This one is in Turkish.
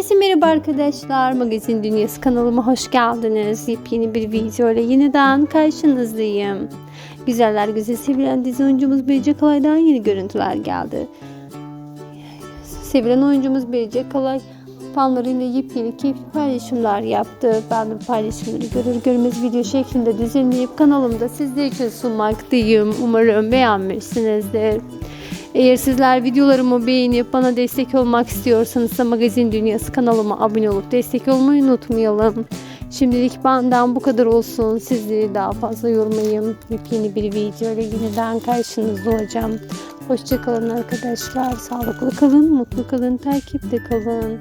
Herkese merhaba arkadaşlar. Magazin Dünyası kanalıma hoş geldiniz. Yepyeni bir video ile yeniden karşınızdayım. Güzeller güzel sevilen dizi oyuncumuz Birce Kalay'dan yeni görüntüler geldi. Sevilen oyuncumuz Birce Kalay fanlarıyla yepyeni keyifli paylaşımlar yaptı. Ben de paylaşımları görür görmez video şeklinde düzenleyip kanalımda sizler için sunmaktayım. Umarım beğenmişsinizdir. Eğer sizler videolarımı beğenip bana destek olmak istiyorsanız da Magazin Dünyası kanalıma abone olup destek olmayı unutmayalım. Şimdilik benden bu kadar olsun. Sizleri daha fazla yormayayım. Yepyeni bir video ile yeniden karşınızda olacağım. Hoşçakalın arkadaşlar. Sağlıklı kalın, mutlu kalın, takipte kalın.